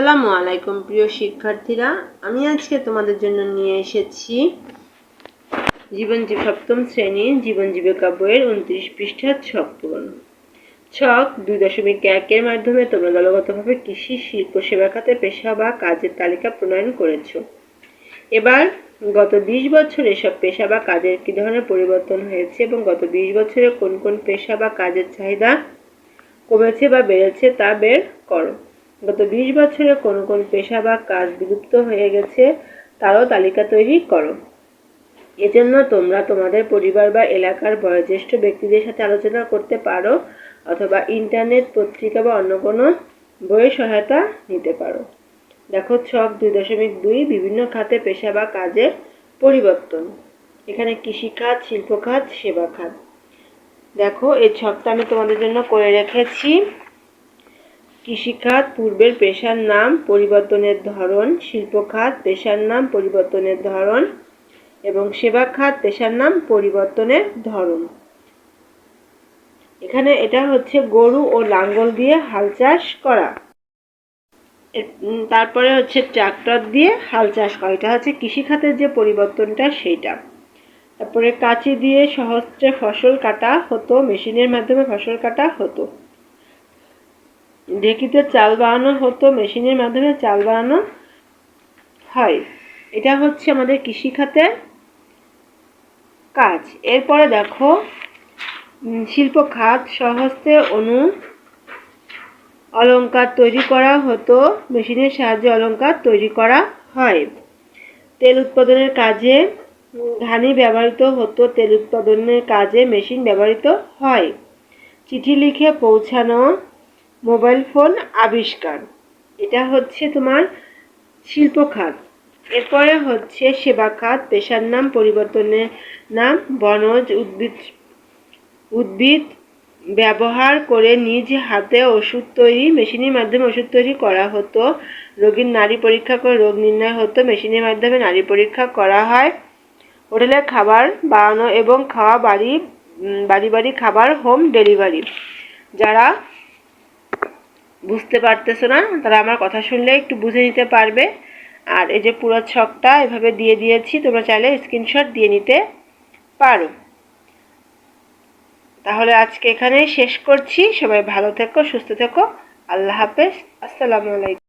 আসসালামু আলাইকুম, প্রিয় শিক্ষার্থীরা। আমি আজকে তোমাদের জন্য নিয়ে এসেছি জীবনজীব সপ্তম শ্রেণির জীবন জীবিকা বইয়ের উনত্রিশ পৃষ্ঠার ছক পূরণ। ছক দুই দশমিক একের মাধ্যমে তোমরা দলগতভাবে কৃষি, শিল্প, সেবা খাতে, পেশা বা কাজের তালিকা প্রণয়ন করেছ। এবার গত বিশ বছর এসব পেশা বা কাজের কি ধরনের পরিবর্তন হয়েছে এবং গত বিশ বছরে কোন কোন পেশা বা কাজের চাহিদা কমেছে বা বেড়েছে তা বের করো। গত বিশ বছরে কোন কোন পেশা বা কাজ বিলুপ্ত হয়ে গেছে, তারও তালিকা তৈরি করো। এজন্য তোমরা তোমাদের পরিবার বা এলাকার বয়োজ্যেষ্ঠ ব্যক্তিদের সাথে আলোচনা করতে পারো, অথবা ইন্টারনেট পত্রিকা বা অন্য কোনো বইয়ের সহায়তা নিতে পারো। দেখো, ছক দুই দশমিক দুই বিভিন্ন খাতে পেশা বা কাজের পরিবর্তন। এখানে কৃষিখাত শিল্প খাত, সেবা খাত। দেখো, এই ছকটা আমি তোমাদের জন্য করে রেখেছি। কৃষিখাত পূর্বের পেশার নাম পরিবর্তনের ধরন শিল্প খাত পেশার নাম পরিবর্তনের ধরন, এবং সেবা খাত পেশার নাম পরিবর্তনের ধরন। এখানে এটা হচ্ছে গরু ও লাঙ্গল দিয়ে হাল চাষ করা। তারপরে হচ্ছে ট্রাক্টর দিয়ে হাল চাষ করা। এটা হচ্ছে কৃষিখাতের যে পরিবর্তনটা সেইটা। তারপরে কাঁচি দিয়ে সহস্রে ফসল কাটা হতো, মেশিনের মাধ্যমে ফসল কাটা হতো। ঢেকিতে চাল বানানো হতো, মেশিনের মাধ্যমে চাল বানানো হয়। এটা হচ্ছে আমাদের কৃষিখাতের কাজ। এরপরে দেখো শিল্প খাত, সহস্তে অনু অলংকার তৈরি করা হতো, মেশিনের সাহায্যে অলঙ্কার তৈরি করা হয়। তেল উৎপাদনের কাজে ঘানি ব্যবহৃত হতো, তেল উৎপাদনের কাজে মেশিন ব্যবহৃত হয়। চিঠি লিখে পৌঁছানো মোবাইল ফোন আবিষ্কার। এটা হচ্ছে তোমার শিল্প খাত এরপরে হচ্ছে সেবা খাত পেশার নাম, পরিবর্তনের নাম, বনজ উদ্ভিদ উদ্ভিদ ব্যবহার করে নিজ হাতে ওষুধ তৈরি, মেশিনের মাধ্যমে ওষুধ তৈরি করা হতো। রোগীর নারী পরীক্ষা করে রোগ নির্ণয় হতো, মেশিনের মাধ্যমে নারী পরীক্ষা করা হয়। হোটেলে খাবার বানানো এবং খাওয়া বাড়ি বাড়ি বাড়ি খাবার, হোম ডেলিভারি। যারা বুঝতে পারতেছো না? তারা আমার কথা শুনলে একটু বুঝে নিতে পারবে। আর এই যে পুরো ছকটা এভাবে দিয়ে দিয়েছি, তোমরা চাইলে স্ক্রিনশট দিয়ে নিতে পারো। তাহলে আজকে এখানেই শেষ করছি। সবাই ভালো থেকো, সুস্থ থেকো। আল্লাহ হাফেজ। আসসালামু আলাইকুম।